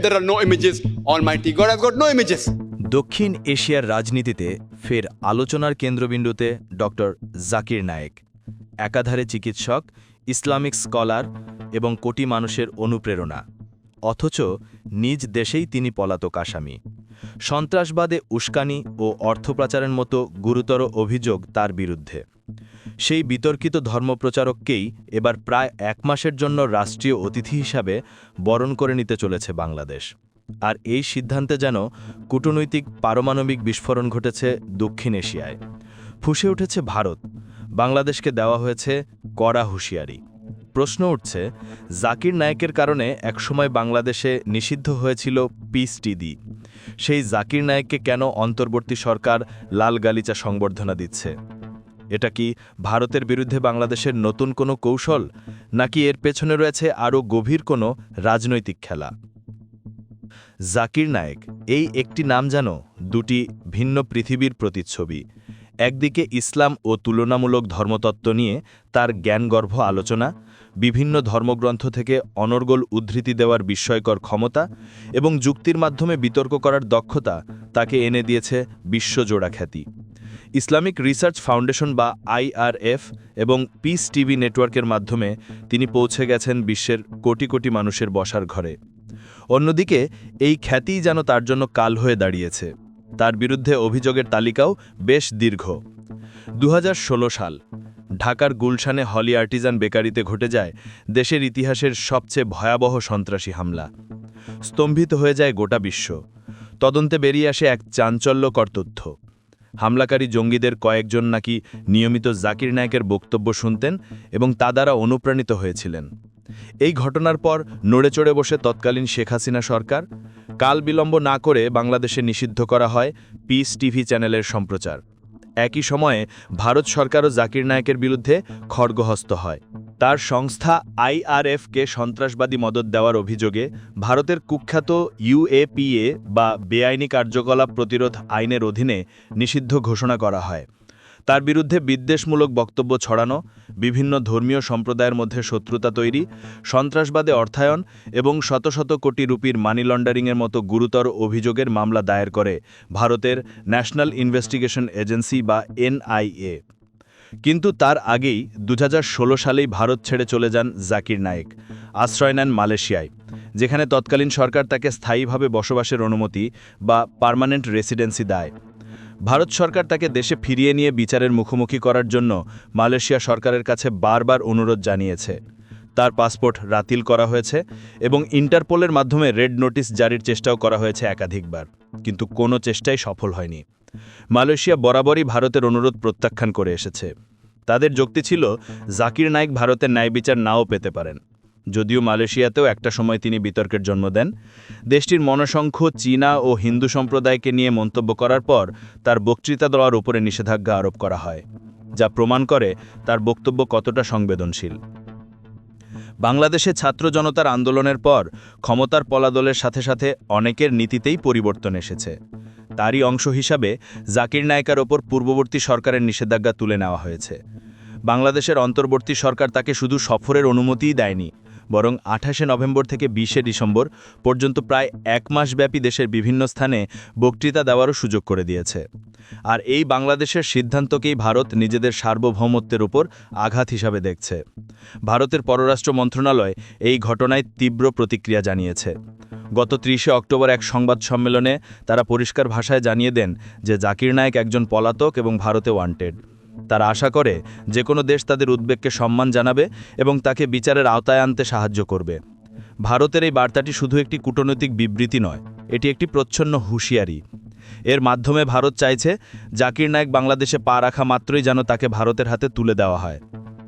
There are no images. Almighty God, I've got no images. দক্ষিণ এশিয়ার রাজনীতিতে ফের আলোচনার কেন্দ্রবিন্দুতে ডক্টর জাকির নায়েক একাধারে চিকিৎসক ইসলামিক স্কলার এবং কোটি মানুষের অনুপ্রেরণা অথচ নিজ দেশেই তিনি পলাতক আসামি সন্ত্রাসবাদে উস্কানি ও অর্থপ্রাচারের মতো গুরুতর অভিযোগ তার বিরুদ্ধে সেই বিতর্কিত ধর্মপ্রচারককেই এবার প্রায় এক মাসের জন্য রাষ্ট্রীয় অতিথি হিসাবে বরণ করে নিতে চলেছে বাংলাদেশ। আর এই সিদ্ধান্তে যেন কূটনৈতিক পারমাণবিক বিস্ফোরণ ঘটেছে দক্ষিণ এশিয়ায়। ফুসে উঠেছে ভারত। বাংলাদেশকে দেওয়া হয়েছে কড়া হুঁশিয়ারি। প্রশ্ন উঠছে, জাকির নায়েকের কারণে একসময় বাংলাদেশে নিষিদ্ধ হয়েছিল পিস টিদি সেই জাকির নায়েককে কেন অন্তর্বর্তী সরকার লাল গালিচা সংবর্ধনা দিচ্ছে? এটা কি ভারতের বিরুদ্ধে বাংলাদেশের নতুন কোনো কৌশল? নাকি এর পেছনে রয়েছে আরও গভীর কোনো রাজনৈতিক খেলা? জাকির নায়েক, এই একটি নাম যেন দুটি ভিন্ন পৃথিবীর প্রতিচ্ছবি। একদিকে ইসলাম ও তুলনামূলক ধর্মতত্ত্ব নিয়ে তার জ্ঞানগর্ভ আলোচনা, বিভিন্ন ধর্মগ্রন্থ থেকে অনর্গল উদ্ধৃতি দেওয়ার বিস্ময়কর ক্ষমতা এবং যুক্তির মাধ্যমে বিতর্ক করার দক্ষতা তাকে এনে দিয়েছে বিশ্বজোড়া খ্যাতি। ইসলামিক রিসার্চ ফাউন্ডেশন বা আইআরএফ এবং পিস টিভি নেটওয়ার্কের মাধ্যমে তিনি পৌঁছে গেছেন বিশ্বের কোটি কোটি মানুষের বসার ঘরে। অন্যদিকে, এই খ্যাতিই যেন তার জন্য কাল হয়ে দাঁড়িয়েছে। তার বিরুদ্ধে অভিযোগের তালিকাও বেশ দীর্ঘ। দু হাজার ষোলো সাল, ঢাকার গুলশানে হলি আর্টিজান বেকারিতে ঘটে যায় দেশের ইতিহাসের সবচেয়ে ভয়াবহ সন্ত্রাসী হামলা। স্তম্ভিত হয়ে যায় গোটা বিশ্ব। তদন্তে বেরিয়ে আসে এক চাঞ্চল্যকর তথ্য। হামলাকারী জঙ্গিদের কয়েকজন নাকি নিয়মিত জাকির নায়কের বক্তব্য শুনতেন এবং তা দ্বারা অনুপ্রাণিত হয়েছিলেন। এই ঘটনার পর নড়ে চড়ে বসে তৎকালীন শেখ হাসিনা সরকার। কাল বিলম্ব না করে বাংলাদেশে নিষিদ্ধ করা হয় পিস টিভি চ্যানেলের সম্প্রচার। একই সময়ে ভারত সরকারও জাকির নায়কের বিরুদ্ধে খড়গহস্ত হয়। তার সংস্থা আইআরএফকে সন্ত্রাসবাদী মদত দেওয়ার অভিযোগে ভারতের কুখ্যাত ইউএপিএ বা বেআইনি কার্যকলাপ প্রতিরোধ আইনের অধীনে নিষিদ্ধ ঘোষণা করা হয়। তার বিরুদ্ধে বিদ্বেষমূলক বক্তব্য ছড়ানো, বিভিন্ন ধর্মীয় সম্প্রদায়ের মধ্যে শত্রুতা তৈরি, সন্ত্রাসবাদে অর্থায়ন এবং শত শত কোটি রুপির মানি লন্ডারিংয়ের মতো গুরুতর অভিযোগের মামলা দায়ের করে ভারতের ন্যাশনাল ইনভেস্টিগেশন এজেন্সি বা এনআইএ। কিন্তু তার আগেই দু হাজার ষোলো সালেই ভারত ছেড়ে চলে যান জাকির নায়েক, আশ্রয় নেন মালয়েশিয়ায়, যেখানে তৎকালীন সরকার তাকে স্থায়ীভাবে বসবাসের অনুমতি বা পার্মানেন্ট রেসিডেন্সি দেয়। ভারত সরকার তাকে দেশে ফিরিয়ে নিয়ে বিচারের মুখোমুখি করার জন্য মালয়েশিয়া সরকারের কাছে বারবার অনুরোধ জানিয়েছে। তার পাসপোর্ট রাতিল করা হয়েছে এবং ইন্টারপোলের মাধ্যমে রেড নোটিশ জারির চেষ্টাও করা হয়েছে একাধিকবার, কিন্তু কোনো চেষ্টাই সফল হয়নি। মালয়েশিয়া বরাবরই ভারতের অনুরোধ প্রত্যাখ্যান করে এসেছে। তাদের যুক্তি ছিল, জাকির নাইক ভারতের ন্যায় বিচার নাও পেতে পারেন। যদিও মালয়েশিয়াতেও একটা সময় তিনি বিতর্কের জন্ম দেন। দেশটির মনসংখ্য, চীনা ও হিন্দু সম্প্রদায়কে নিয়ে মন্তব্য করার পর তার বক্তৃতা দেওয়ার উপরে নিষেধাজ্ঞা আরোপ করা হয়, যা প্রমাণ করে তার বক্তব্য কতটা সংবেদনশীল। বাংলাদেশে ছাত্র জনতার আন্দোলনের পর ক্ষমতার পলাদলের সাথে সাথে অনেকের নীতিতেই পরিবর্তন এসেছে। তারই অংশ হিসাবে জাকির নায়কার ওপর পূর্ববর্তী সরকারের নিষেধাজ্ঞা তুলে নেওয়া হয়েছে। বাংলাদেশের অন্তর্বর্তী সরকার তাকে শুধু সফরের অনুমতিই দেয়নি বরং আঠাশে নভেম্বর থেকে বিশে ডিসেম্বর পর্যন্ত প্রায় এক মাসব্যাপী দেশের বিভিন্ন স্থানে বক্তৃতা দেওয়ারও সুযোগ করে দিয়েছে। আর এই বাংলাদেশের সিদ্ধান্তকেই ভারত নিজেদের সার্বভৌমত্বের উপর আঘাত হিসাবে দেখছে। ভারতের পররাষ্ট্র মন্ত্রণালয় এই ঘটনায় তীব্র প্রতিক্রিয়া জানিয়েছে। গত ত্রিশে অক্টোবর এক সংবাদ সম্মেলনে তারা পরিষ্কার ভাষায় জানিয়ে দেন যে জাকির নায়েক একজন পলাতক এবং ভারতে ওয়ান্টেড। তারা আশা করে যে কোনো দেশ তাদের উদ্বেগকে সম্মান জানাবে এবং তাকে বিচারের আওতায় আনতে সাহায্য করবে। ভারতের এই বার্তাটি শুধু একটি কূটনৈতিক বিবৃতি নয়, এটি একটি প্রচ্ছন্ন হুঁশিয়ারি। এর মাধ্যমে ভারত চাইছে জাকির নায়েক বাংলাদেশে পা রাখা মাত্রই যেন তাকে ভারতের হাতে তুলে দেওয়া হয়।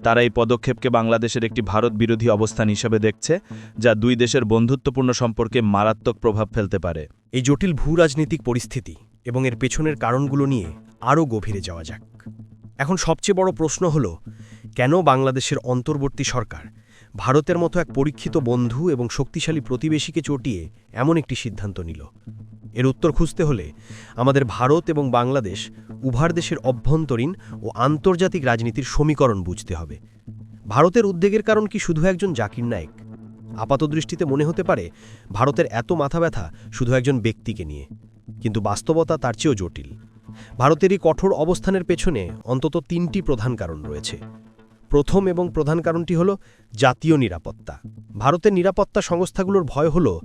তারা এই পদক্ষেপকে বাংলাদেশের একটি ভারত বিরোধী অবস্থান হিসেবে দেখছে, যা দুই দেশের বন্ধুত্বপূর্ণ সম্পর্কে মারাত্মক প্রভাব ফেলতে পারে। এই জটিল ভূ রাজনৈতিক পরিস্থিতি এবং এর পেছনের কারণগুলো নিয়ে আরও গভীরে যাওয়া যাক। এখন সবচেয়ে বড় প্রশ্ন হল, কেন বাংলাদেশের অন্তর্বর্তী সরকার ভারতের মতো এক পরীক্ষিত বন্ধু এবং শক্তিশালী প্রতিবেশীকে চটিয়ে এমন একটি সিদ্ধান্ত নিল? এর উত্তর খুঁজতে হলে আমাদের ভারত এবং বাংলাদেশ উভয় দেশের অভ্যন্তরীণ ও আন্তর্জাতিক রাজনীতির সমীকরণ বুঝতে হবে। ভারতের উদ্বেগের কারণ কি শুধু একজন জাকির নায়েক? আপাতদৃষ্টিতে মনে হতে পারে, ভারতের এত মাথা ব্যথা শুধু একজন ব্যক্তিকে নিয়ে। কিন্তু বাস্তবতা তার চেয়েও জটিল। ভারতের এই কঠোর অবস্থানের পেছনে অন্তত তিনটি প্রধান কারণ রয়েছে। প্রথম এবং প্রধান কারণটি হল জাতীয় নিরাপত্তা। ভারতের নিরাপত্তা সংস্থাগুলোর ভয় হল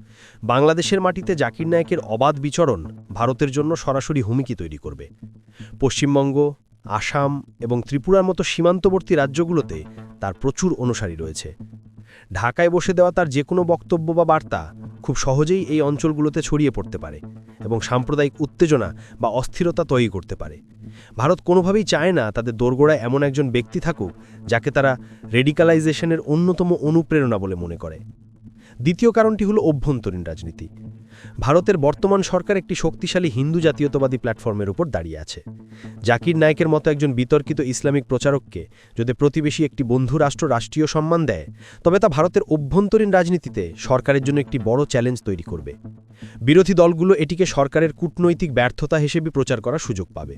বাংলাদেশের মাটিতে জাকির নায়কের অবাধ বিচরণ ভারতের জন্য সরাসরি হুমকি তৈরি করবে। পশ্চিমবঙ্গ, আসাম এবং ত্রিপুরার মতো সীমান্তবর্তী রাজ্যগুলোতে তার প্রচুর অনুসারী রয়েছে। ঢাকায় বসে দেওয়া তার যে কোনো বক্তব্য বা বার্তা খুব সহজেই এই অঞ্চলগুলোতে ছড়িয়ে পড়তে পারে এবং সাম্প্রদায়িক উত্তেজনা বা অস্থিরতা তৈরি করতে পারে। ভারত কোনোভাবেই চায় না তাদের দোরগোড়ায় এমন একজন ব্যক্তি থাকুক যাকে তারা রেডিকালাইজেশনের অন্যতম অনুপ্রেরণা বলে মনে করে। দ্বিতীয় কারণটি হলো অভ্যন্তরীণ রাজনীতি। ভারতের বর্তমান সরকার একটি শক্তিশালী হিন্দু জাতীয়তাবাদী প্ল্যাটফর্মের উপর দাঁড়িয়ে আছে। জাকির নায়কের মতো একজন বিতর্কিত ইসলামিক প্রচারককে যদি প্রতিবেশী একটি বন্ধু রাষ্ট্র রাষ্ট্রীয় সম্মান দেয়, তবে তা ভারতের অভ্যন্তরীণ রাজনীতিতে সরকারের জন্য একটি বড় চ্যালেঞ্জ তৈরি করবে। বিরোধী দলগুলো এটিকে সরকারের কূটনৈতিক ব্যর্থতা হিসেবে প্রচার করার সুযোগ পাবে।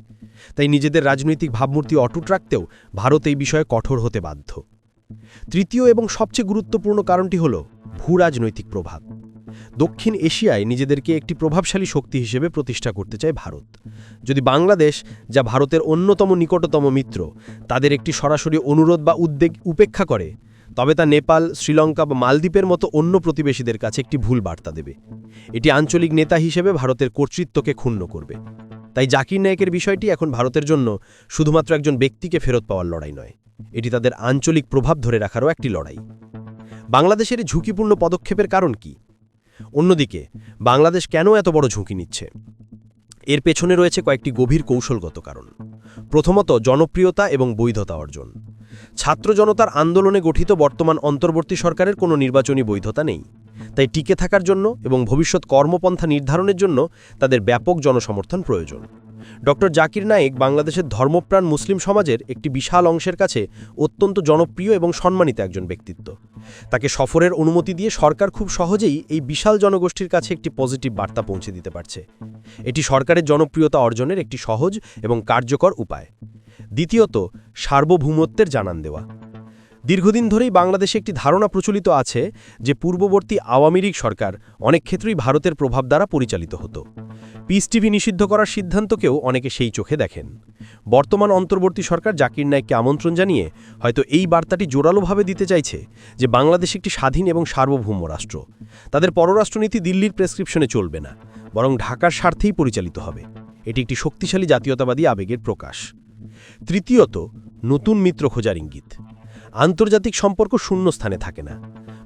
তাই নিজেদের রাজনৈতিক ভাবমূর্তি অটুট রাখতেও ভারত এই বিষয়ে কঠোর হতে বাধ্য। তৃতীয় এবং সবচেয়ে গুরুত্বপূর্ণ কারণটি হল ভূ রাজনৈতিক প্রভাব। দক্ষিণ এশিয়ায় নিজেদেরকে একটি প্রভাবশালী শক্তি হিসেবে প্রতিষ্ঠা করতে চায় ভারত। যদি বাংলাদেশ, যা ভারতের অন্যতম নিকটতম মিত্র, তাদের একটি সরাসরি অনুরোধ বা উদ্বেগ উপেক্ষা করে, তবে তা নেপাল, শ্রীলঙ্কা বা মালদ্বীপের মতো অন্য প্রতিবেশীদের কাছে একটি ভুল বার্তা দেবে। এটি আঞ্চলিক নেতা হিসেবে ভারতের কর্তৃত্বকে ক্ষুণ্ণ করবে। তাই জাকির নায়কের বিষয়টি এখন ভারতের জন্য শুধুমাত্র একজন ব্যক্তিকে ফেরত পাওয়ার লড়াই নয়, এটি তাদের আঞ্চলিক প্রভাব ধরে রাখারও একটি লড়াই। বাংলাদেশের ঝুঁকিপূর্ণ পদক্ষেপের কারণ কি? অন্যদিকে, বাংলাদেশ কেন এত বড় ঝুঁকি নিচ্ছে? এর পেছনে রয়েছে কয়েকটি গভীর কৌশলগত কারণ। প্রথমত, জনপ্রিয়তা এবং বৈধতা অর্জন। ছাত্র জনতার আন্দোলনে গঠিত বর্তমান অন্তর্বর্তী সরকারের কোনো নির্বাচনী বৈধতা নেই। তাই টিকে থাকার জন্য এবং ভবিষ্যৎ কর্মপন্থা নির্ধারণের জন্য তাদের ব্যাপক জনসমর্থন প্রয়োজন। ডক্টর জাকির নায়েক বাংলাদেশের ধর্মপ্রাণ মুসলিম সমাজের একটি বিশাল অংশের কাছে অত্যন্ত জনপ্রিয় এবং সম্মানিত একজন ব্যক্তিত্ব। তাকে সফরের অনুমতি দিয়ে সরকার খুব সহজেই এই বিশাল জনগোষ্ঠীর কাছে একটি পজিটিভ বার্তা পৌঁছে দিতে পারছে। এটি সরকারের জনপ্রিয়তা অর্জনের একটি সহজ এবং কার্যকর উপায়। দ্বিতীয়ত, সার্বভৌমত্বের জানান দেওয়া। দীর্ঘদিন ধরেই বাংলাদেশে একটি ধারণা প্রচলিত আছে যে পূর্ববর্তী আওয়ামী লীগ সরকার অনেক ক্ষেত্রেই ভারতের প্রভাব দ্বারা পরিচালিত হতো। পিস টিভি নিষিদ্ধ করার সিদ্ধান্তকেও অনেকে সেই চোখে দেখেন। বর্তমান অন্তর্বর্তী সরকার জাকির নায়েককে আমন্ত্রণ জানিয়ে হয়তো এই বার্তাটি জোরালোভাবে দিতে চাইছে যে বাংলাদেশ একটি স্বাধীন এবং সার্বভৌম রাষ্ট্র। তাদের পররাষ্ট্রনীতি দিল্লির প্রেসক্রিপশনে চলবে না, বরং ঢাকার স্বার্থেই পরিচালিত হবে। এটি একটি শক্তিশালী জাতীয়তাবাদী আবেগের প্রকাশ। তৃতীয়ত, নতুন মিত্র খোঁজার ইঙ্গিত। আন্তর্জাতিক সম্পর্ক শূন্য স্থানে থাকে না।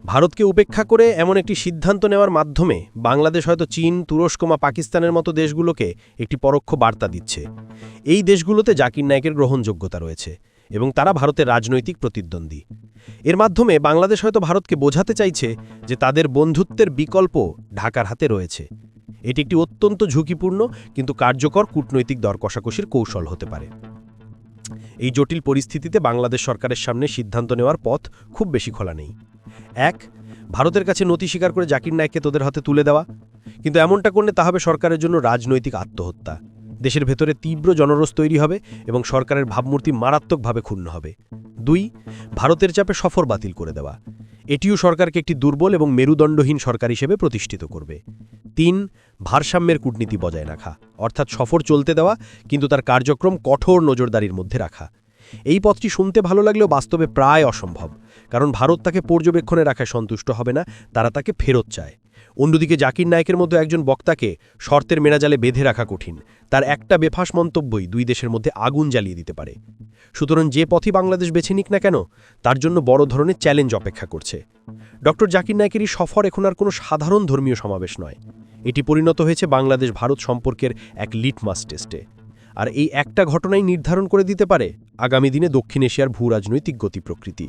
ভারতকে উপেক্ষা করে এমন একটি সিদ্ধান্ত নেওয়ার মাধ্যমে বাংলাদেশ হয়তো চীন, তুরস্ক বা পাকিস্তানের মতো দেশগুলোকে একটি পরোক্ষ বার্তা দিচ্ছে। এই দেশগুলোতে জাকির নায়কের গ্রহণযোগ্যতা রয়েছে এবং তারা ভারতের রাজনৈতিক প্রতিদ্বন্দ্বী। এর মাধ্যমে বাংলাদেশ হয়তো ভারতকে বোঝাতে চাইছে যে তাদের বন্ধুত্বের বিকল্প ঢাকার হাতে রয়েছে। এটি একটি অত্যন্ত ঝুঁকিপূর্ণ কিন্তু কার্যকর কূটনৈতিক দর কষাকষির কৌশল হতে পারে। এই জটিল পরিস্থিতিতে বাংলাদেশ সরকারের সামনে সিদ্ধান্ত নেওয়ার পথ খুব বেশি খোলা নেই। এক, ভারতের কাছে নথি স্বীকার করে জাকির নায়ককে তোদের হাতে তুলে দেওয়া। কিন্তু এমনটা করলে তা হবে সরকারের জন্য রাজনৈতিক আত্মহত্যা। দেশের ভেতরে তীব্র জনরোষ তৈরি হবে এবং সরকারের ভাবমূর্তি মারাত্মকভাবে ক্ষুণ্ণ হবে। দুই, ভারতের চাপে সফর বাতিল করে দেওয়া। এটিও সরকারকে একটি দুর্বল এবং মেরুদণ্ডহীন সরকার হিসেবে প্রতিষ্ঠিত করবে। তিন, ভারসাম্যের কূটনীতি বজায় রাখা, অর্থাৎ সফর চলতে দেওয়া, কিন্তু তার কার্যক্রম কঠোর নজরদারির মধ্যে রাখা। এই পথটি শুনতে ভালো লাগলেও বাস্তবে প্রায় অসম্ভব, কারণ ভারত তাকে পর্যবেক্ষণে রাখায় সন্তুষ্ট হবে না, তারা তাকে ফেরত চায়। অন্যদিকে জাকির নায়কের মতো একজন বক্তাকে শর্তের মেরাজালে বেঁধে রাখা কঠিন। তার একটা বেফাস মন্তব্যই দুই দেশের মধ্যে আগুন জ্বালিয়ে দিতে পারে। সুতরাং যে পথই বাংলাদেশ বেছে নিক না কেন, তার জন্য বড় ধরনের চ্যালেঞ্জ অপেক্ষা করছে। ডক্টর জাকির নায়কের এই সফর এখন আর কোনো সাধারণ ধর্মীয় সমাবেশ নয়। এটি পরিণত হয়েছে বাংলাদেশ ভারত সম্পর্কের এক লিটমাস টেস্টে। আর এই একটা ঘটনাই নির্ধারণ করে দিতে পারে আগামী দিনে দক্ষিণ এশিয়ার ভূ রাজনৈতিক গতি প্রকৃতি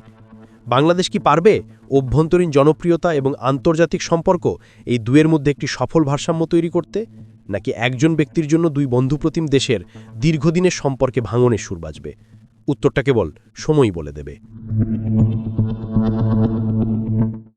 বাংলাদেশ কি পারবে? অভ্যন্তরীণ জনপ্রিয়তা এবং আন্তর্জাতিক সম্পর্ক এই দুয়ের মধ্যে একটি সফল ভারসাম্য তৈরি করতে? নাকি একজন ব্যক্তির জন্য দুই বন্ধুপ্রতিম দেশের দীর্ঘদিনের সম্পর্কে ভাঙনের সুর বাজবে? উত্তরটা কেবল সময়ই বলে দেবে।